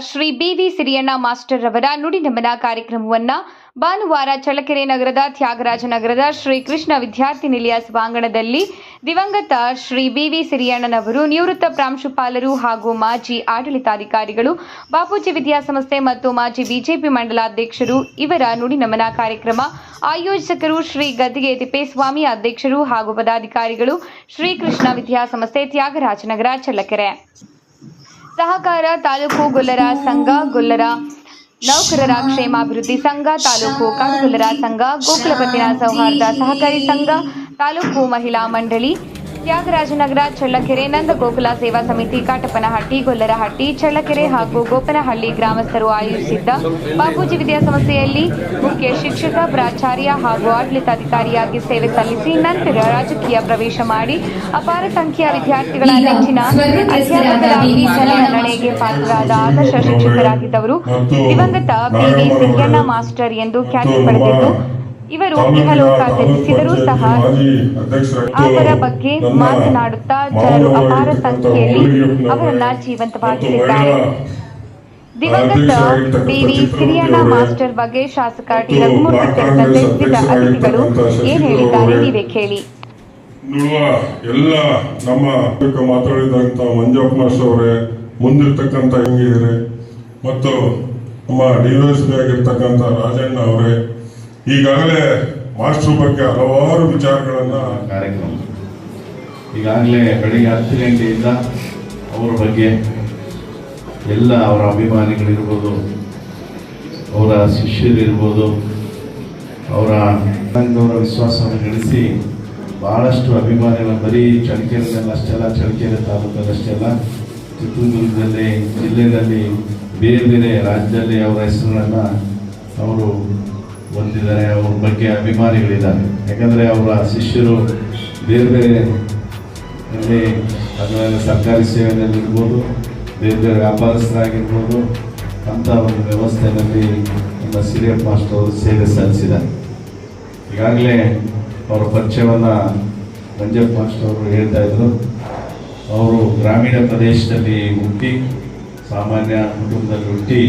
Shri B V Siriyanna master ಅವರ ನುಡಿನಮನ ಕಾರ್ಯಕ್ರಮವನ್ನ ಭಾನುವಾರ ಚಳ್ಳಕೆರೆ ನಗರದ ತ್ಯಾಗರಾಜ ನಗರದ ಶ್ರೀ ಕೃಷ್ಣ ವಿದ್ಯಾರ್ಥಿ ನಿಲಯ ಸಭಾಂಗಣದಲ್ಲಿ ದಿವಂಗತ ಶ್ರೀ ಬಿವಿ ಸಿರಿಯಣ್ಣನವರು ನಿವೃತ್ತ ಪ್ರಾಂಶುಪಾಲರು ಹಾಗೂ ಮಾಜಿ ಆಡಳಿತಾಧಿಕಾರಿಗಳು, ಬಾಪೂಜಿ ವಿದ್ಯಾಸಂಸ್ಥೆ ಮತ್ತು ಮಾಜಿ ಬಿಜೆಪಿ ಮಂಡಲಾಧ್ಯಕ್ಷರು, ಇವರ ನುಡಿ ನಮನ ಕಾರ್ಯಕ್ರಮ ಆಯೋಜಕರು ಶ್ರೀ ಗದ್ದಿಗೆ ತಿಪ್ಪೇಸ್ವಾಮಿ ಅಧ್ಯಕ್ಷರು ಹಾಗೂ ಪದಾಧಿಕಾರಿಗಳು ಶ್ರೀಕೃಷ್ಣ ವಿದ್ಯಾಸಂಸ್ಥೆ ತ್ಯಾಗರಾಜನಗರ ಚಳ್ಳಕೆರೆ. ಸಹಕಾರ ತಾಲೂಕು ಗೊಲ್ಲರ ಸಂಘ, ಗೊಲ್ಲರ ನೌಕರರ ಕ್ಷೇಮಾಭಿವೃದ್ಧಿ ಸಂಘ, ತಾಲೂಕು ಕಾಡುಗೊಲ್ಲರ ಸಂಘ ಗೋಕುಲಪತಿನ ಸೌಹಾರ್ದ ಸಹಕಾರಿ ಸಂಘ, ತಾಲೂಕು ಮಹಿಳಾ ಮಂಡಳಿ. ತ್ಯಾಗರಾಜನಗರ ಚಳ್ಳಕೆರೆ ನಂದ ಗೋಕುಲ ಸೇವಾ ಸಮಿತಿ ಕಾಟಪ್ಪನಹಟ್ಟಿ ಗೊಲ್ಲರಹಟ್ಟಿ ಚಳ್ಳಕೆರೆ ಹಾಗೂ ಗೋಪನಹಳ್ಳಿ ಗ್ರಾಮಸ್ಥರು ಆಯೋಜಿಸಿದ್ದ ಬಾಪೂಜಿ ವಿದ್ಯಾಸಂಸ್ಥೆಯಲ್ಲಿ ಮುಖ್ಯ ಶಿಕ್ಷಕ ಪ್ರಾಚಾರ್ಯ ಹಾಗೂ ಆಡಳಿತಾಧಿಕಾರಿಯಾಗಿ ಸೇವೆ ಸಲ್ಲಿಸಿ ನಂತರ ರಾಜಕೀಯ ಪ್ರವೇಶ ಮಾಡಿ ಅಪಾರ ಸಂಖ್ಯೆಯ ವಿದ್ಯಾರ್ಥಿಗಳ ನೆಚ್ಚಿನ ಅಧ್ಯಾಪಕರಾಗಿ ಪಾತ್ರರಾದ ಆದರ್ಶ ಶಿಕ್ಷಕರಾಗಿದ್ದವರು. ದಿವಂಗತ ಬಿವಿ ಸಿಂಗಣ್ಣ ಮಾಸ್ಟರ್ ಎಂದು ಖ್ಯಾತಿ ಪಡೆದಿದ್ದು ಇವರು ಇಹಲೋಕ ತ್ಯಜಿಸಿದರೂ ಸಹ ಅವರ ಬಗ್ಗೆ ಮಾತನಾಡುತ್ತಾ ಜನರು ಅಪಾರ ಸಂಖ್ಯೆಯಲ್ಲಿ ಅವರನ್ನ ಜೀವಂತವಾಗಿಸಿದ್ದಾರೆ. ದಿವಂಗತ ಬಿವಿ ಸಿರಿಯಣ್ಣ ಮಾಸ್ಟರ್ ಬಗ್ಗೆ ಶಾಸಕ ಟಿ ರಘುಮೂರ್ತಿ ಸೇರಿದಂತೆ ವಿವಿಧ ಅತಿಥಿಗಳು ಏನ್ ಹೇಳಿದ್ದಾರೆ ನೀವೇ ಕೇಳಿ. ಎಲ್ಲ ನಮ್ಮ ಮಾತಾಡಿದಂತ ಮಂಜಪ್ಪ ಮಾಸ್ಟರ್ ಅವರೇ ಮುಂದಿರ್ತಕ್ಕಂಥ ಹಿಂಗಿದ್ರೆ ಮತ್ತು ನಮ್ಮ ಡಿವೈಎಸ್ಪಿ ಆಗಿರ್ತಕ್ಕಂಥ ರಾಜಣ್ಣ ಅವರೇ ಈಗಾಗಲೇ ಮಾಸ್ಟರ್ ಬಗ್ಗೆ ಹಲವಾರು ವಿಚಾರಗಳನ್ನ ಕಾರ್ಯಕ್ರಮ. ಈಗಾಗಲೇ ಬೆಳಿಗ್ಗೆ ಹತ್ತು ಗಂಟೆಯಿಂದ ಅವರ ಬಗ್ಗೆ ಎಲ್ಲ ಅವರ ಅಭಿಮಾನಿಗಳಿರ್ಬೋದು, ಅವರ ಶಿಷ್ಯರಿರ್ಬೋದು, ಅವರ ಅವರ ವಿಶ್ವಾಸವನ್ನು ಗಳಿಸಿ ಭಾಳಷ್ಟು ಅಭಿಮಾನಿಗಳ ಬರೀ ಚಳ್ಳಕೆರೆಯಲ್ಲಿ ಅಷ್ಟೆಲ್ಲ ಚಳ್ಳಕೆರೆ ತಾಲೂಕಲ್ಲಿ ಅಷ್ಟೆಲ್ಲ ಚಿತ್ರದುರ್ಗದಲ್ಲಿ, ಜಿಲ್ಲೆಯಲ್ಲಿ ಬೇರೆ ಬೇರೆ ರಾಜ್ಯದಲ್ಲಿ ಅವರ ಹೆಸರುಗಳನ್ನು ಅವರು ಹೊಂದಿದ್ದಾರೆ ಅವ್ರ ಬಗ್ಗೆ ಅಭಿಮಾನಿಗಳಿದ್ದಾರೆ. ಯಾಕಂದರೆ ಅವರ ಶಿಷ್ಯರು ಬೇರೆ ಬೇರೆ ಅದರಲ್ಲಿ ಸರ್ಕಾರಿ ಸೇವೆಯಲ್ಲಿರ್ಬೋದು, ಬೇರೆ ಬೇರೆ ವ್ಯಾಪಾರಸ್ಥರಾಗಿರ್ಬೋದು ಅಂಥ ಒಂದು ವ್ಯವಸ್ಥೆಯಲ್ಲಿ ನಮ್ಮ ಸಿರಿಯಪ್ಪ ಮಾಸ್ಟರ್ ಅವರು ಸೇವೆ ಸಲ್ಲಿಸಿದ್ದಾರೆ. ಈಗಾಗಲೇ ಅವರ ಪರಿಚಯವನ್ನು ಮಂಜಪ್ಪ ಮಾಸ್ಟರ್ ಅವರು ಹೇಳ್ತಾ ಇದ್ರು. ಅವರು ಗ್ರಾಮೀಣ ಪ್ರದೇಶದಲ್ಲಿ ಹುಟ್ಟಿ, ಸಾಮಾನ್ಯ ಕುಟುಂಬದಲ್ಲಿ ಹುಟ್ಟಿ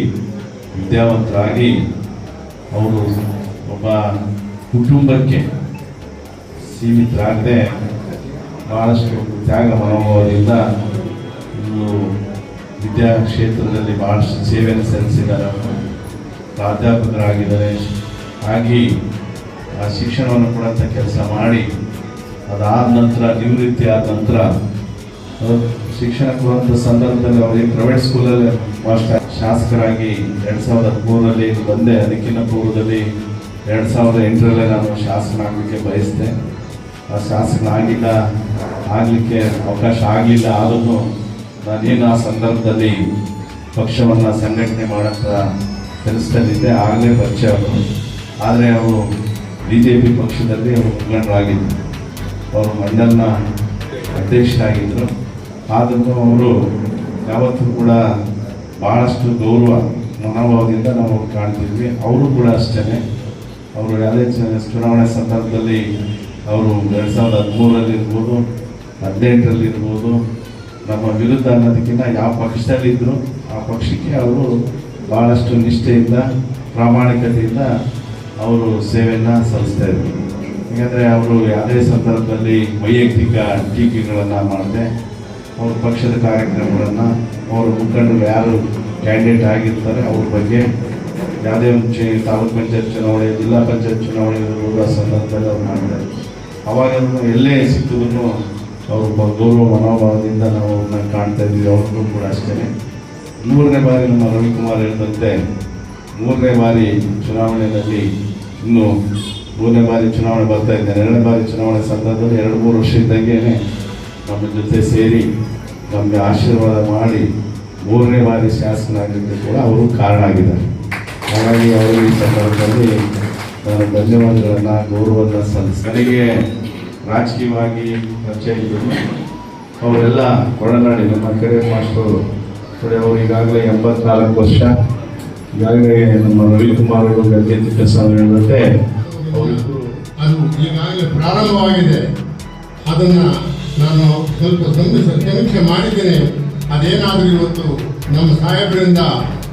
ವಿದ್ಯಾವಂತರಾಗಿ ಅವರು ಒಬ್ಬ ಕುಟುಂಬಕ್ಕೆ ಸೀಮಿತರಾಗದೆ ಬಹಳಷ್ಟು ತ್ಯಾಗ ಮನೋಭಾವದಿಂದ ಇನ್ನು ವಿದ್ಯಾ ಕ್ಷೇತ್ರದಲ್ಲಿ ಭಾಳಷ್ಟು ಸೇವೆಯನ್ನು ಸಲ್ಲಿಸಿದ್ದಾರೆ. ಅವರು ಪ್ರಾಧ್ಯಾಪಕರಾಗಿದ್ದಾರೆ. ಹಾಗೆ ಆ ಶಿಕ್ಷಣವನ್ನು ಕೊಡಂಥ ಕೆಲಸ ಮಾಡಿ, ಅದಾದ ನಂತರ ನಿವೃತ್ತಿ ಆದ ನಂತರ ಶಿಕ್ಷಣ ಕೊಡುವಂಥ ಸಂದರ್ಭದಲ್ಲಿ ಅವರಿಗೆ ಪ್ರೈವೇಟ್ ಸ್ಕೂಲಲ್ಲಿ ಮಾಸ್ಟರ್ ಶಾಸಕರಾಗಿ ಎರಡು ಸಾವಿರದ ಹದಿಮೂರರಲ್ಲಿ ಬಂದೆ. ಅದಕ್ಕಿಂತ ಪೂರ್ವದಲ್ಲಿ ಎರಡು ಸಾವಿರದ ಎಂಟರಲ್ಲೇ ನಾನು ಶಾಸಕನಾಗಲಿಕ್ಕೆ ಬಯಸಿದೆ. ಆ ಶಾಸಕನಾಗಿಲ್ಲ ಆಗಲಿಕ್ಕೆ ಅವಕಾಶ ಆಗಲಿಲ್ಲ. ಆದರೂ ನಾನೇನು ಆ ಸಂದರ್ಭದಲ್ಲಿ ಪಕ್ಷವನ್ನು ಸಂಘಟನೆ ಮಾಡೋಂಥ ಕೆಲಸದಲ್ಲಿದ್ದೆ. ಆಗಲೇ ಪರಿಚಯ ಅವರು ಆದರೆ ಅವರು ಬಿ ಜೆ ಪಿ ಪಕ್ಷದಲ್ಲಿ ಅವರು ಮುಖಂಡರಾಗಿದ್ದರು. ಅವರು ಮಂಡಲ್ನ ಅಧ್ಯಕ್ಷರಾಗಿದ್ದರು. ಆದರೂ ಅವರು ಯಾವತ್ತೂ ಕೂಡ ಭಾಳಷ್ಟು ಗೌರವ, ಮನೋಭಾವದಿಂದ ನಾವು ಕಾಣ್ತಿದ್ವಿ. ಅವರು ಕೂಡ ಅಷ್ಟೇ ಅವರು ಯಾವುದೇ ಚುನಾವಣೆ ಸಂದರ್ಭದಲ್ಲಿ ಅವರು ಎರಡು ಸಾವಿರದ ಹದಿಮೂರರಲ್ಲಿ ಇರ್ಬೋದು, ಹದಿನೆಂಟರಲ್ಲಿ ಇರ್ಬೋದು, ನಮ್ಮ ವಿರುದ್ಧ ಅನ್ನೋದಕ್ಕಿಂತ ಯಾವ ಪಕ್ಷದಲ್ಲಿದ್ದರು ಆ ಪಕ್ಷಕ್ಕೆ ಅವರು ಭಾಳಷ್ಟು ನಿಷ್ಠೆಯಿಂದ, ಪ್ರಾಮಾಣಿಕತೆಯಿಂದ ಅವರು ಸೇವೆಯನ್ನು ಸಲ್ಲಿಸ್ತಾ ಇದ್ರು. ಯಾಕಂದರೆ ಅವರು ಯಾವುದೇ ಸಂದರ್ಭದಲ್ಲಿ ವೈಯಕ್ತಿಕ ಟೀಕೆಗಳನ್ನು ಮಾಡದೆ ಅವ್ರ ಪಕ್ಷದ ಕಾರ್ಯಕ್ರಮಗಳನ್ನು ಅವರ ಮುಖಂಡರು ಯಾರು ಕ್ಯಾಂಡಿಡೇಟ್ ಆಗಿರ್ತಾರೆ, ಅವ್ರ ಬಗ್ಗೆ ಯಾವುದೇ ಒಂದು ಚೇ, ತಾಲೂಕ್ ಪಂಚಾಯತ್ ಚುನಾವಣೆ, ಜಿಲ್ಲಾ ಪಂಚಾಯತ್ ಚುನಾವಣೆ ಆ ಸಂದರ್ಭದಲ್ಲಿ ಅವ್ರು ಮಾಡಿದ್ದಾರೆ ಅವಾಗ ಎಲ್ಲೇ ಸಿಕ್ಕಿದ್ರು ಅವರು ಗೌರವ ಮನೋಭಾವದಿಂದ ನಾವು ಅವ್ರನ್ನ ಕಾಣ್ತಾ ಇದ್ದೀವಿ, ಅವ್ರಿಗೂ ಕೂಡ ಅಷ್ಟೇ. ಮೂರನೇ ಬಾರಿ ನಮ್ಮ ರವಿಕುಮಾರ್ ಹೇಳಿದಂತೆ, ಮೂರನೇ ಬಾರಿ ಚುನಾವಣೆಯಲ್ಲಿ ಇನ್ನು ಮೂರನೇ ಬಾರಿ ಚುನಾವಣೆ ಬರ್ತಾ ಇದ್ದೇನೆ ಎರಡನೇ ಬಾರಿ ಚುನಾವಣೆ ಸಂದರ್ಭದಲ್ಲಿ ಎರಡು, ಮೂರು ವರ್ಷ ಇದ್ದಂಗೆನೆ ನಮ್ಮ ಜೊತೆ ಸೇರಿ ನಮಗೆ ಆಶೀರ್ವಾದ ಮಾಡಿ ಮೂರನೇ ಬಾರಿ ಶಾಸಕರಾಗಿದ್ದು ಕೂಡ ಅವರು ಕಾರಣ ಆಗಿದ್ದಾರೆ. ಹಾಗಾಗಿ ಅವರು ಈ ಸಂದರ್ಭದಲ್ಲಿ ನಾನು ಧನ್ಯವಾದಗಳನ್ನು, ಗೌರವವನ್ನು ಸಲ್ಲಿಸಿ ರಾಜಕೀಯವಾಗಿ ಪರಿಚಯ ಅವರೆಲ್ಲ ಕೊಡನಾಡಿ ನಮ್ಮ ಕೆರೆ ಮಾಸ್ಟರು ಅವರು ಈಗಾಗಲೇ ಎಂಬತ್ನಾಲ್ಕು ವರ್ಷ ಈಗಾಗಲೇ ನಮ್ಮ ರವಿಕುಮಾರ್ ಅವರು ಗದ್ದೆ ತಿಪ್ಪಸ್ವಾಮಿ ಹೇಳಿದಂತೆ ಅವರಿಬ್ಬರು ಅದು ಈಗಾಗಲೇ ಪ್ರಾರಂಭವಾಗಿದೆ. ಅದನ್ನ ನಾನು ಸ್ವಲ್ಪ ಸಮೀಕ್ಷೆ ಮಾಡಿದ್ದೇನೆ. ಅದೇನಾದರೂ ಇವತ್ತು ನಮ್ಮ ಸಾಹೇಬರಿಂದ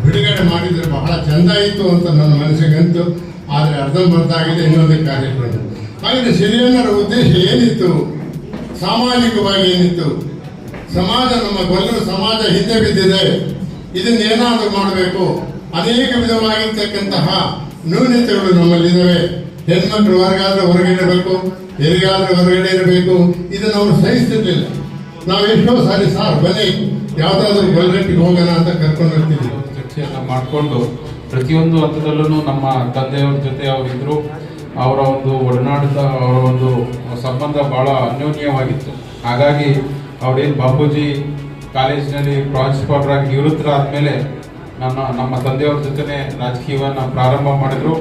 ಬಿಡುಗಡೆ ಮಾಡಿದರೆ ಬಹಳ ಚೆಂದ ಇತ್ತು ಅಂತ ನನ್ನ ಮನಸ್ಸಿಗಂತು ಆದರೆ ಅರ್ಧಂಬರ್ಧ ಆಗಿದೆ ಇನ್ನೊಂದು ಕಾರ್ಯಕ್ರಮ. ಹಾಗೆ ಸಿರಿಯಣ್ಣರ ಉದ್ದೇಶ ಏನಿತ್ತು? ಸಾಮಾಜಿಕವಾಗಿ ಏನಿತ್ತು? ಸಮಾಜ ನಮ್ಮ ಗೊಲ್ಲರ ಸಮಾಜ ಹಿಂದೆ ಬಿದ್ದಿದೆ. ಇದನ್ನೇನಾದರೂ ಮಾಡಬೇಕು. ಅನೇಕ ವಿಧವಾಗಿರ್ತಕ್ಕಂತಹ ನ್ಯೂನತೆಗಳು ನಮ್ಮಲ್ಲಿದ್ದಾವೆ ಹೆಣ್ಮಕ್ಳು ಹೊರಗಾದ್ರೆ ಹೊರಗಡೆ ಇರಬೇಕು ಎಲ್ಲಿಗಾದ್ರೆ ಹೊರಗಡೆ ಇರಬೇಕು, ಇದನ್ನು ಅವರು ಸಹಿಸ್ತಿರ್ಲಿಲ್ಲ. ನಾವು ಎಷ್ಟೋ ಸಾರಿ, ಸಾರ್, ಬನ್ನಿ, ಯಾವ್ದಾದ್ರು ಗೊಲ್ಗಟ್ಟಿಗೆ ಹೋಗೋಣ ಅಂತ ಕರ್ಕೊಂಡು ಹೋಗ್ತಿದ್ವಿ. ಚರ್ಚೆಯನ್ನ ಮಾಡಿಕೊಂಡು ಪ್ರತಿಯೊಂದು ಹಂತದಲ್ಲೂ ನಮ್ಮ ತಂದೆಯವ್ರ ಜೊತೆ ಅವರಿದ್ರು. ಅವರ ಒಂದು ಒಡನಾಟದ, ಅವರ ಒಂದು ಸಂಬಂಧ ಬಹಳ ಅನ್ಯೋನ್ಯವಾಗಿತ್ತು. ಹಾಗಾಗಿ ಅವರೇನು ಬಾಪೂಜಿ ಕಾಲೇಜಿನಲ್ಲಿ ಪ್ರಾಂಶುಪಾಲರಾಗಿ ನಿವೃತ್ತರಾದ್ಮೇಲೆ ನನ್ನ, ನಮ್ಮ ತಂದೆಯವ್ರ ಜೊತೆ ರಾಜಕೀಯವನ್ನು ಪ್ರಾರಂಭ ಮಾಡಿದ್ರು.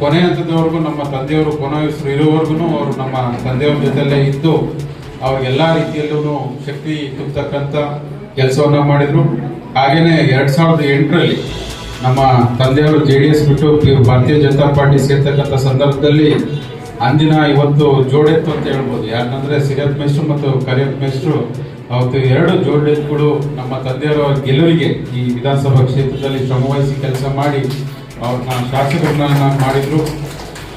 ಕೊನೆ ಹಂತದವರೆಗೂ ನಮ್ಮ ತಂದೆಯವರು ಕೊನೆ ಉಸಿರು ಇರುವವರೆಗೂ ಅವರು ನಮ್ಮ ತಂದೆಯವ್ರ ಜೊತೆಲೇ ಇದ್ದು, ಅವ್ರಿಗೆಲ್ಲ ರೀತಿಯಲ್ಲೂ ಶಕ್ತಿ ತುಂಬತಕ್ಕಂಥ ಕೆಲಸವನ್ನು ಮಾಡಿದರು. ಹಾಗೆಯೇ ಎರಡು ಸಾವಿರದ ಎಂಟರಲ್ಲಿ ನಮ್ಮ ತಂದೆಯವರು ಜೆ ಡಿ ಎಸ್ ಬಿಟ್ಟು ಭಾರತೀಯ ಜನತಾ ಪಾರ್ಟಿ ಸೇರ್ತಕ್ಕಂಥ ಸಂದರ್ಭದಲ್ಲಿ ಅಂದಿನ ಇವತ್ತು ಜೋಡೆತ್ತು ಅಂತ ಹೇಳ್ಬೋದು. ಯಾಕಂದರೆ ಸಿರತ್ ಮೇಸ್ಟ್ರು ಮತ್ತು ಕರಿಯತ್ ಮೇಸ್ಟ್ರು ಅವತ್ತು ಎರಡು ಜೋಡಿಗಳು ನಮ್ಮ ತಂದೆಯವರ ಗೆಲುವಿಗೆ ಈ ವಿಧಾನಸಭಾ ಕ್ಷೇತ್ರದಲ್ಲಿ ಶ್ರಮವಹಿಸಿ ಕೆಲಸ ಮಾಡಿ ಅವ್ರನ್ನ ಶಾಸಕರನ್ನ ಮಾಡಿದ್ರು.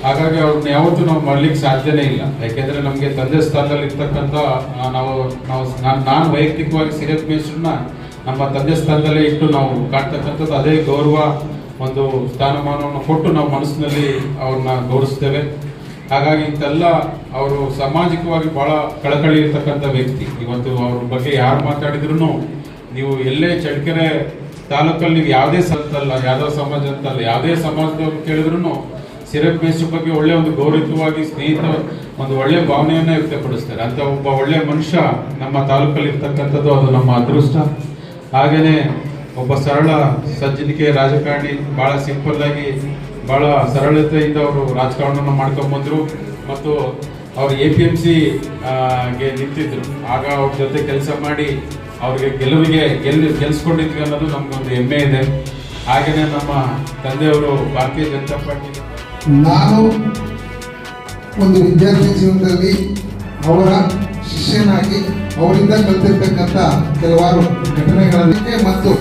ಹಾಗಾಗಿ ಅವ್ರನ್ನ ಯಾವತ್ತೂ ನಾವು ಮಾಡ್ಲಿಕ್ಕೆ ಸಾಧ್ಯನೇ ಇಲ್ಲ. ಯಾಕೆಂದ್ರೆ ನಮಗೆ ತಂದೆ ಸ್ಥಾನದಲ್ಲಿ ಇರ್ತಕ್ಕಂಥ ನಾವು ನಾವು ನಾನು ನಾನು ವೈಯಕ್ತಿಕವಾಗಿ ಸಿರತ್ ಮೇಸ್ಟ್ರನ್ನ ನಮ್ಮ ತಂದೆ ಸ್ಥಾನದಲ್ಲೇ ಇಟ್ಟು ನಾವು ಕಾಣ್ತಕ್ಕಂಥದ್ದು ಅದೇ ಗೌರವ ಒಂದು ಸ್ಥಾನಮಾನವನ್ನು ಕೊಟ್ಟು ನಾವು ಮನಸ್ಸಿನಲ್ಲಿ ಅವ್ರನ್ನ ಗೌರವಿಸ್ತೇವೆ. ಹಾಗಾಗಿ ಇಂತೆಲ್ಲ ಅವರು ಸಾಮಾಜಿಕವಾಗಿ ಬಹಳ ಕಳಕಳಿ ಇರ್ತಕ್ಕಂಥ ವ್ಯಕ್ತಿ. ಇವತ್ತು ಅವ್ರ ಬಗ್ಗೆ ಯಾರು ಮಾತಾಡಿದ್ರು ನೀವು ಎಲ್ಲೇ ಚಳ್ಳಕೆರೆ ತಾಲೂಕಲ್ಲಿ ನೀವು ಯಾವುದೇ ಸಂತಲ್ಲ ಯಾವ್ದೋ ಸಮಾಜ ಅಂತಲ್ಲ, ಯಾವುದೇ ಸಮಾಜದವ್ರು ಕೇಳಿದ್ರು ಸಿರಪ್ ಮೇಸ್ ಬಗ್ಗೆ ಒಳ್ಳೆ ಒಂದು ಗೌರವಯುತವಾಗಿ, ಸ್ನೇಹಿತ, ಒಂದು ಒಳ್ಳೆ ಭಾವನೆಯನ್ನ ವ್ಯಕ್ತಪಡಿಸ್ತಾರೆ. ಅಂತ ಒಬ್ಬ ಒಳ್ಳೆ ಮನುಷ್ಯ ನಮ್ಮ ತಾಲೂಕಲ್ಲಿ ಇರ್ತಕ್ಕಂಥದ್ದು ಅದು ನಮ್ಮ ಅದೃಷ್ಟ. ಹಾಗೇನೆ ಒಬ್ಬ ಸರಳ, ಸಜ್ಜನಿಕೆ ರಾಜಕಾರಣಿ, ಬಹಳ ಸಿಂಪಲ್ ಬಹಳ ಸರಳತೆಯಿಂದ ಅವರು ರಾಜಕಾರಣವನ್ನು ಮಾಡ್ಕೊಂಡ್ ಬಂದ್ರು. ಮತ್ತು ಅವರು ಎ ಪಿ ಎಂ ಸಿ ಗೆ ನಿಂತಿದ್ರು. ಆಗ ಅವ್ರ ಜೊತೆ ಕೆಲಸ ಮಾಡಿ ಅವ್ರಿಗೆ ಗೆಲುವಿಗೆ ಗೆಲ್ಲಿ ಗೆಲ್ಸ್ಕೊಂಡಿದ್ವಿ ಅನ್ನೋದು ನಮ್ಗೊಂದು ಹೆಮ್ಮೆ ಇದೆ. ಹಾಗೆಯೇ ನಮ್ಮ ತಂದೆಯವರು ಭಾರತೀಯ ಜನತಾ ಪಾರ್ಟಿ ನಾನು ಒಂದು ವಿದ್ಯಾರ್ಥಿ ಜೀವನದಲ್ಲಿ ಅವರ ಶಿಷ್ಯನಾಗಿ ಅವರಿಂದ ಕಲಿತಿರ್ತಕ್ಕಂಥ ಕೆಲವಾರು ಘಟನೆಗಳಲ್ಲಿ ಮತ್ತು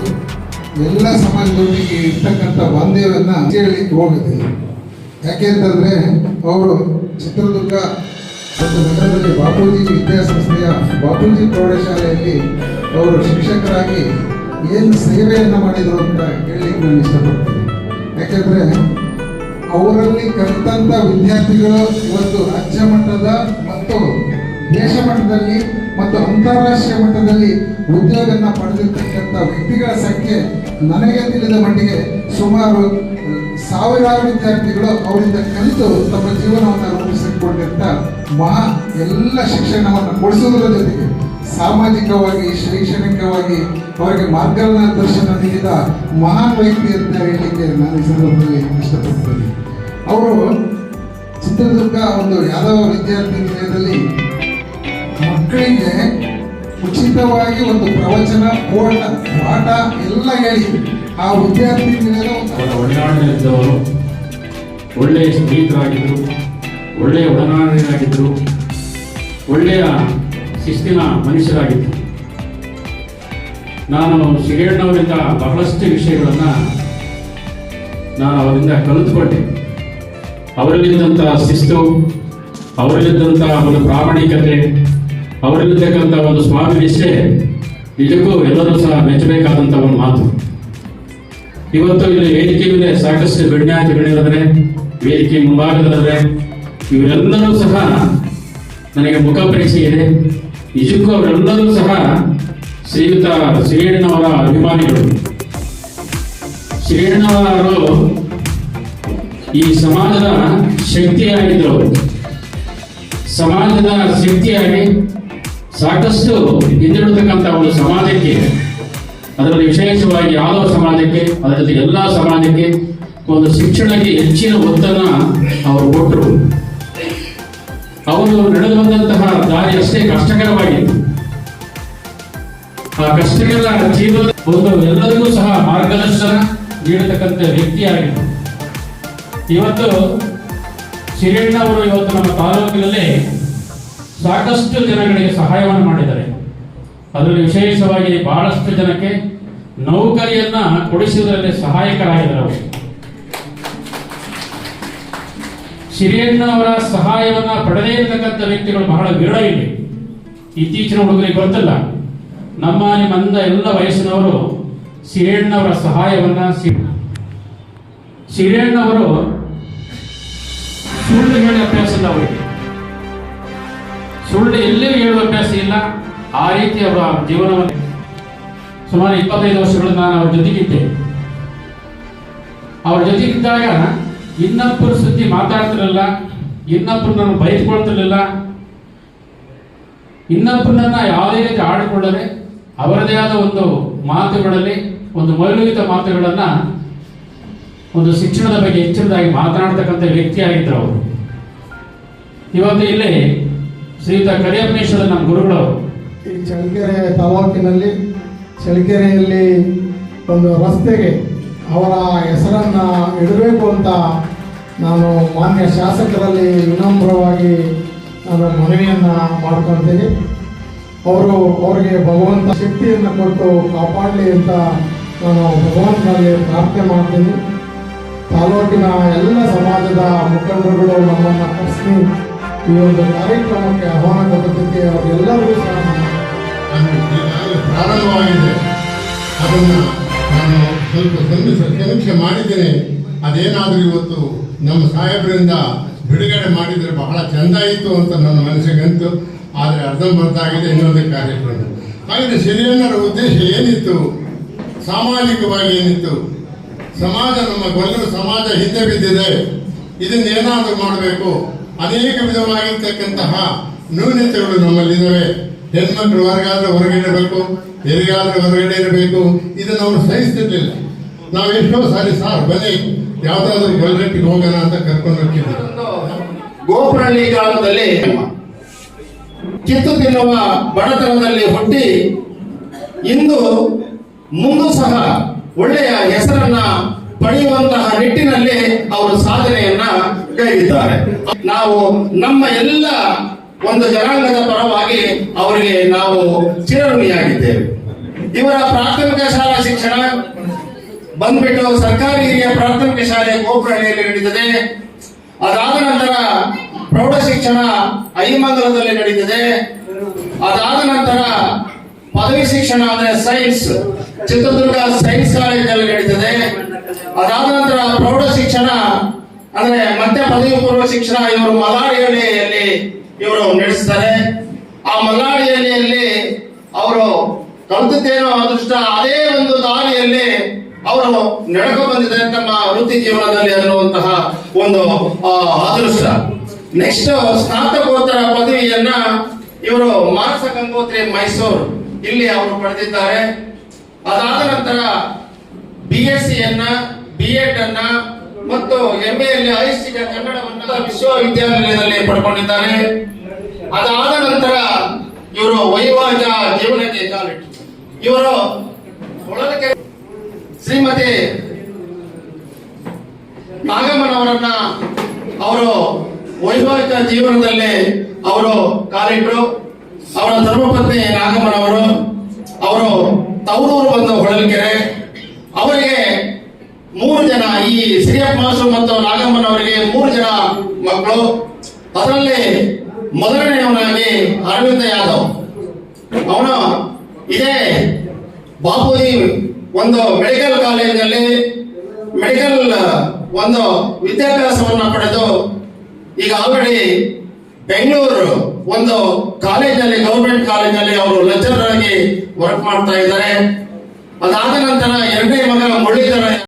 ಎಲ್ಲ ಸಮಾಜದೊಂದಿಗೆ ಇರ್ತಕ್ಕಂಥ ಬಾಂಧವ್ಯವನ್ನ ಹೇಳಲಿಕ್ಕೆ ಯಾಕೆ ಅಂತಂದ್ರೆ ಅವರು ಚಿತ್ರದುರ್ಗ ಮತ್ತು ನಗರದಲ್ಲಿ ಬಾಪೂಜಿ ವಿದ್ಯಾಸಂಸ್ಥೆಯ ಬಾಪೂಜಿ ಪ್ರೌಢಶಾಲೆಯಲ್ಲಿ ಅವರು ಶಿಕ್ಷಕರಾಗಿ ಏನು ಸೇವೆಯನ್ನು ಮಾಡಿದರು ಅಂತ ಹೇಳಲಿಕ್ಕೆ ನಾನು ಇಷ್ಟಪಡ್ತೀನಿ. ಯಾಕೆಂದ್ರೆ ಅವರಲ್ಲಿ ಕಲಿತಂತ ವಿದ್ಯಾರ್ಥಿಗಳು ಇವತ್ತು ರಾಜ್ಯ ಮಟ್ಟದ ಮತ್ತು ದೇಶ ಮಟ್ಟದಲ್ಲಿ ಮತ್ತು ಅಂತಾರಾಷ್ಟ್ರೀಯ ಮಟ್ಟದಲ್ಲಿ ಉದ್ಯೋಗನ ಪಡೆದಿರ್ತಕ್ಕಂಥ ವ್ಯಕ್ತಿಗಳ ಸಂಖ್ಯೆ ನನಗೆ ತಿಳಿದ ಮಟ್ಟಿಗೆ ಸುಮಾರು ಸಾವಿರಾರು ವಿದ್ಯಾರ್ಥಿಗಳು ಅವರಿಂದ ಕಲಿತು ತಮ್ಮ ಜೀವನವನ್ನು ರೂಪಿಸಿಕೊಂಡಿರ್ತ ಮಹಾ ಎಲ್ಲ ಶಿಕ್ಷಣವನ್ನು ಕೊಡಿಸುವುದರ ಜೊತೆಗೆ ಸಾಮಾಜಿಕವಾಗಿ, ಶೈಕ್ಷಣಿಕವಾಗಿ ಅವರಿಗೆ ಮಾರ್ಗದರ್ಶನ ನೀಡಿದ ಮಹಾನ್ ವ್ಯಕ್ತಿ ಅಂತ ಹೇಳಲಿಕ್ಕೆ ನಾನು ಸಂದರ್ಭದಲ್ಲಿ ಇಷ್ಟಪಡ್ತೇನೆ. ಅವರು ಚಿತ್ರದುರ್ಗ ಒಂದು ಯಾದವ ವಿದ್ಯಾರ್ಥಿ ನಿಲಯದಲ್ಲಿ ಮಕ್ಕಳಿಗೆ ಉಚಿತವಾಗಿ ಒಂದು ಪ್ರವಚನ ಓಟ ಪಾಠ ಎಲ್ಲ ಹೇಳಿ ಆ ವಿದ್ಯಾರ್ಥಿ ನಿಲಯದ ಒಳ್ಳೆ ಅವರ ಒಡನಾಡಿನಲ್ಲಿದ್ದವರು ಒಳ್ಳೆಯ ಸ್ನೇಹಿತರಾಗಿದ್ದರು ಒಳ್ಳೆಯ ಒಡನಾಡಿನಾಗಿದ್ದರು ಒಳ್ಳೆಯ ಶಿಸ್ತಿನ ಮನುಷ್ಯರಾಗಿದ್ದರು ನಾನು ಶ್ರೀಯಣ್ಣವರಿಂದ ಬಹಳಷ್ಟು ವಿಷಯಗಳನ್ನು ನಾನು ಅವರಿಂದ ಕಲಿತುಕೊಂಡೆ. ಅವರಲ್ಲಿದ್ದಂಥ ಶಿಸ್ತು ಅವರಲ್ಲಿದ್ದಂಥ ಒಂದು ಪ್ರಾಮಾಣಿಕತೆ ಅವರಲ್ಲಿರ್ತಕ್ಕಂಥ ಒಂದು ಸ್ವಾಮಿ ನಿಷ್ಠೆ ನಿಜಕ್ಕೂ ಎಲ್ಲರೂ ಸಹ ಮೆಚ್ಚಬೇಕಾದಂಥ ಒಂದು ಮಾತು. ಇವತ್ತು ಇಲ್ಲಿ ವೇದಿಕೆ ಸಾಕಷ್ಟು ಗಣ್ಯಾತಿಗಳಿದ್ದಾರೆ ವೇದಿಕೆ ಮುಂಭಾಗದಲ್ಲಿದ್ದಾರೆ ಇವರೆಲ್ಲರೂ ಸಹ ನನಗೆ ಮುಖ ಪರೀಕ್ಷೆ ಇದೆ. ನಿಜಕ್ಕೂ ಅವರೆಲ್ಲರೂ ಸಹ ಶ್ರೀಯುತ ಶ್ರೀಯಣ್ಣವರ ಅಭಿಮಾನಿಗಳು. ಶ್ರೀಯಣ್ಣವರು ಈ ಸಮಾಜದ ಶಕ್ತಿಯಾಗಿದ್ದರು. ಸಮಾಜದ ಶಕ್ತಿಯಾಗಿ ಸಾಕಷ್ಟು ಹಿಂದಿರುತ್ತಕ್ಕಂಥ ಒಂದು ಸಮಾಜಕ್ಕೆ, ಅದರಲ್ಲಿ ವಿಶೇಷವಾಗಿ ಯಾದವ ಸಮಾಜಕ್ಕೆ, ಅದರ ಜೊತೆ ಎಲ್ಲ ಸಮಾಜಕ್ಕೆ ಒಂದು ಶಿಕ್ಷಣಕ್ಕೆ ಹೆಚ್ಚಿನ ಒತ್ತನ್ನ ಅವರು ಕೊಟ್ಟರು. ಅವರು ನಡೆದು ಬಂದಂತಹ ದಾರಿ ಅಷ್ಟೇ ಕಷ್ಟಕರವಾಗಿತ್ತು. ಆ ಕಷ್ಟಕರ ಜೀವನ ಒಂದು ಎಲ್ಲರಿಗೂ ಸಹ ಮಾರ್ಗದರ್ಶನ ನೀಡತಕ್ಕಂಥ ವ್ಯಕ್ತಿಯಾಗಿತ್ತು ಇವತ್ತು ಶ್ರೀಣ್ಣ ಅವರು ಇವತ್ತು ನಮ್ಮ ತಾಲೂಕಿನಲ್ಲಿ ಸಾಕಷ್ಟು ಜನಗಳಿಗೆ ಸಹಾಯವನ್ನು ಮಾಡಿದ್ದಾರೆ. ಅದರಲ್ಲಿ ವಿಶೇಷವಾಗಿ ಬಹಳಷ್ಟು ಜನಕ್ಕೆ ನೌಕರಿಯನ್ನ ಕೊಡಿಸುವುದರಲ್ಲಿ ಸಹಾಯಕರಾಗಿದ್ದಾರೆ ಅವರು. ಸಿರಿಯಣ್ಣವರ ಸಹಾಯವನ್ನ ಪಡೆದೇ ಇರತಕ್ಕಂಥ ವ್ಯಕ್ತಿಗಳು ಬಹಳ ವಿರಳ ಇಲ್ಲಿ. ಇತ್ತೀಚಿನ ಹುಡುಗರಿಗೆ ಗೊತ್ತಿಲ್ಲ. ನಮ್ಮ, ನಿಮ್ಮಂದ ಎಲ್ಲ ವಯಸ್ಸಿನವರು ಸಿರಿಯಣ್ಣವರ ಸಹಾಯವನ್ನ ಸಿರಿಯಣ್ಣವರು ಸುಳ್ಳು ಹೇಳಿ ಅಭ್ಯಾಸ ಇಲ್ಲ ಅವರಿಗೆ. ಸುಳ್ಳು ಎಲ್ಲೇ ಹೇಳುವ ಅಭ್ಯಾಸ ಇಲ್ಲ. ಆ ರೀತಿ ಅವರ ಜೀವನವನ್ನು ಸುಮಾರು ಇಪ್ಪತ್ತೈದು ವರ್ಷಗಳು ನಾನು ಅವ್ರ ಜೊತೆಗಿದ್ದೆ. ಅವ್ರ ಜೊತೆಗಿದ್ದಾಗ ಇನ್ನೊಬ್ಬರ ಸುದ್ದಿ ಮಾತಾಡ್ತಿರಲಿಲ್ಲ, ಇನ್ನೊಬ್ಬರು ನಾನು ಬೈದ್ಕೊಳ್ತಿರ್ಲಿಲ್ಲ. ಇನ್ನೊಬ್ಬರನ್ನ ಯಾವುದೇ ರೀತಿ ಆಡಿಕೊಳ್ಳದೆ ಅವರದೇ ಆದ ಒಂದು ಮಾತುಗಳಲ್ಲಿ, ಒಂದು ಮೌಲ್ಯಯುತ ಮಾತುಗಳನ್ನ ಒಂದು ಶಿಕ್ಷಣದ ಬಗ್ಗೆ ಹೆಚ್ಚಿನದಾಗಿ ಮಾತನಾಡ್ತಕ್ಕಂಥ ವ್ಯಕ್ತಿಯಾಗಿದ್ದರು ಅವರು. ಇವತ್ತು ಇಲ್ಲಿ ಶ್ರೀಯುತ ಕರಿಯಪ್ಪನೇಶ್ವರ ನಮ್ಮ ಗುರುಗಳು. ಈ ಚಳ್ಳಕೆರೆ ತಾಲೂಕಿನಲ್ಲಿ ಚಳ್ಳಕೆರೆಯಲ್ಲಿ ಒಂದು ರಸ್ತೆಗೆ ಅವರ ಹೆಸರನ್ನು ಇಡಬೇಕು ಅಂತ ನಾನು ಮಾನ್ಯ ಶಾಸಕರಲ್ಲಿ ವಿನಮ್ರವಾಗಿ ನಾನು ಮನವಿಯನ್ನು ಮಾಡ್ಕೊತೀನಿ. ಅವರು ಅವರಿಗೆ ಭಗವಂತ ಶಕ್ತಿಯನ್ನು ಕೊಟ್ಟು ಕಾಪಾಡಲಿ ಅಂತ ನಾನು ಭಗವಂತನಲ್ಲಿ ಪ್ರಾರ್ಥನೆ ಮಾಡ್ತೀನಿ. ತಾಲೂಕಿನ ಎಲ್ಲ ಸಮಾಜದ ಮುಖಂಡರುಗಳು ನಮ್ಮನ್ನು ಕರೆಸಿ ಈ ಒಂದು ಕಾರ್ಯಕ್ರಮಕ್ಕೆ ಆಹ್ವಾನ ಕೊಟ್ಟದಕ್ಕೆ ಅವರೆಲ್ಲರಿಗೂ ಸಹ ಪ್ರಾರಂಭವಾಗಿದೆ. ಅದನ್ನು ನಾನು ಸ್ವಲ್ಪ ಸಮೀಕ್ಷೆ ಸಮೀಕ್ಷೆ ಮಾಡಿದ್ದೇನೆ. ಅದೇನಾದರೂ ಇವತ್ತು ನಮ್ಮ ಸಾಹೇಬರಿಂದ ಬಿಡುಗಡೆ ಮಾಡಿದರೆ ಬಹಳ ಚೆಂದ ಇತ್ತು ಅಂತ ನನ್ನ ಮನಸ್ಸಿಗಂತು. ಆದರೆ ಅರ್ಧಂಬರ್ಧ ಆಗಿದೆ ಇನ್ನೊಂದು ಕಾರ್ಯಕ್ರಮ. ಹಾಗೆ ಸಿರಿಯನ್ನರ ಉದ್ದೇಶ ಏನಿತ್ತು? ಸಾಮಾಜಿಕವಾಗಿ ಏನಿತ್ತು? ಸಮಾಜ ನಮ್ಮ ಗೊಲ್ಲರು ಸಮಾಜ ಹಿಂದೆ ಬಿದ್ದಿದೆ. ಇದನ್ನೇನಾದರೂ ಮಾಡಬೇಕು? ಅನೇಕ ವಿಧವಾಗಿರ್ತಕ್ಕಂತಹ ನ್ಯೂನತೆಗಳು ನಮ್ಮಲ್ಲಿದ್ದಾವೆ. ಹೆಣ್ಮಕ್ಳು ಹೊರಗಾದ್ರೆ ಹೊರಗಡೆ ಇರಬೇಕು ಹೆರಿಗಾದ್ರೆ ಹೊರಗಡೆ ಇರಬೇಕು, ಇದನ್ನು ಅವರು ಸಹಿಸ್ತಿರ್ಲಿಲ್ಲ. ನಾವು ಎಷ್ಟೋ ಸಾರಿ, ಸಾರ್, ಬನ್ನಿ, ಯಾವ್ದಾದ್ರು ಗೊಲ್ಗಟ್ಟಿಗೆ ಹೋಗೋಣ ಅಂತ ಕರ್ಕೊಂಡು ಹೋಗ್ತಿದ್ದೀವಿ ಗೋಪುರಳ್ಳಿ ಗ್ರಾಮದಲ್ಲಿ ಕಿತ್ತು ತಿನ್ನುವ ಬಡತನದಲ್ಲಿ ಹುಟ್ಟಿ ಇಂದು ಮುಂದೂ ಸಹ ಒಳ್ಳೆಯ ಹೆಸರನ್ನ ಪಡೆಯುವಂತಹ ನಿಟ್ಟಿನಲ್ಲಿ ಅವರು ಸಾಧನೆಯನ್ನ ಕೈಗಿದ್ದಾರೆ ನಾವು ನಮ್ಮ ಎಲ್ಲ ಒಂದು ಜನಾಂಗದ ಪರವಾಗಿ ಅವರಿಗೆ ನಾವು ಚಿರಋಣಿಯಾಗಿದ್ದೇವೆ. ಇವರ ಪ್ರಾಥಮಿಕ ಶಾಲಾ ಶಿಕ್ಷಣ ಬಂದ್ಬಿಟ್ಟು ಸರ್ಕಾರಿ ಹಿರಿಯ ಪ್ರಾಥಮಿಕ ಶಾಲೆ ಗೋಪುರಹಳ್ಳಿಯಲ್ಲಿ ನಡೀತದೆ ಅದಾದ ನಂತರ ಪ್ರೌಢ ಶಿಕ್ಷಣ ಐಮಂಗಲದಲ್ಲಿ ನಡೀತದೆ ಅದಾದ ನಂತರ ಪದವಿ ಶಿಕ್ಷಣ ಅಂದ್ರೆ ಸೈನ್ಸ್, ಚಿತ್ರದುರ್ಗ ಸೈನ್ಸ್ ಕಾಲೇಜಿನಲ್ಲಿ ನಡೀತದೆ ಅದಾದ ನಂತರ ಪ್ರೌಢ ಶಿಕ್ಷಣ ಅಂದ್ರೆ ಮತ್ತೆ ಪದವಿ ಪೂರ್ವ ಶಿಕ್ಷಣ ಇವರು ಮಲಾಡಿಯಲ್ಲಿ ಇವರು ನಡೆಸ್ತಾರೆ ಆ ಮಲ್ಲಾಡಿಯಲ್ಲಿ ಅವರು ಕಲಿತದ್ದೇನೋ ಅದೃಷ್ಟ, ಅದೇ ಒಂದು ದಾರಿಯಲ್ಲಿ ಅವರು ನಡಕ ಬಂದಿದ್ದಾರೆ ತಮ್ಮ ವೃತ್ತಿ ಜೀವನದಲ್ಲಿ ಅನ್ನುವಂತಹ ಒಂದು ಅದೃಷ್ಟ. ನೆಕ್ಸ್ಟ್ ಸ್ನಾತಕೋತ್ತರ ಪದವಿಯನ್ನ ಇವರು ಮಾನಸ ಗಂಗೋತ್ರಿ ಮೈಸೂರು ಇಲ್ಲಿ ಅವರು ಪಡೆದಿದ್ದಾರೆ. ಅದಾದ ನಂತರ ಬಿ ಎಸ್ ಸಿಯನ್ನ ಬಿ ಎಡ್ ಅನ್ನ ಮತ್ತು ಎಂ ಎಲ್ಲಿ ಐಚ್ಛಿಕ ಕನ್ನಡವನ್ನ ವಿಶ್ವವಿದ್ಯಾನಿಲಯದಲ್ಲಿ ಪಡ್ಕೊಂಡಿದ್ದಾರೆ. ಅದಾದ ನಂತರ ಇವರು ವೈವಾಹಿಕ ಜೀವನಕ್ಕೆ ಕಾಲಿಟ್ಟು ಇವರು ಶ್ರೀಮತಿ ನಾಗಮ್ಮನವರನ್ನ ಅವರು ವೈವಾಹಿಕ ಜೀವನದಲ್ಲಿ ಅವರು ಕಾಲಿಟ್ಟರು ಅವರ ಧರ್ಮಪತ್ನಿ ನಾಗಮ್ಮನವರು ಅವರು ತವರೂರು ಬಂದು ಹೊಳಲ್ಕೆರೆ. ಅವರಿಗೆ ಮೂರು ಜನ ಈ ಸಿರಿಯಪ್ಪ ಮಾಸ್ಟರ್ ಮತ್ತು ನಾಗಮ್ಮನವರಿಗೆ ಮೂರು ಜನ ಮಕ್ಕಳು. ಅದರಲ್ಲಿ ಮೊದಲನೆಯವನಾಗಿ ಅರವಿಂದ ಯಾದವ್. ಅವನು ಇದೇ ಬಾಪೂಜಿ ಒಂದು ಮೆಡಿಕಲ್ ಕಾಲೇಜಿನಲ್ಲಿ ಮೆಡಿಕಲ್, ಒಂದು ವಿದ್ಯಾಭ್ಯಾಸವನ್ನು ಪಡೆದು ಈಗ ಆಲ್ರೆಡಿ ಬೆಂಗಳೂರು ಒಂದು ಕಾಲೇಜಲ್ಲಿ ಗೌರ್ಮೆಂಟ್ ಕಾಲೇಜಲ್ಲಿ ಅವರು ಲೆಕ್ಚರರ್ ಆಗಿ ವರ್ಕ್ ಮಾಡ್ತಾ ಇದ್ದಾರೆ. ಅದಾದ ನಂತರ ಎರಡನೇ ಮಗ ಮುರಳೀಧರ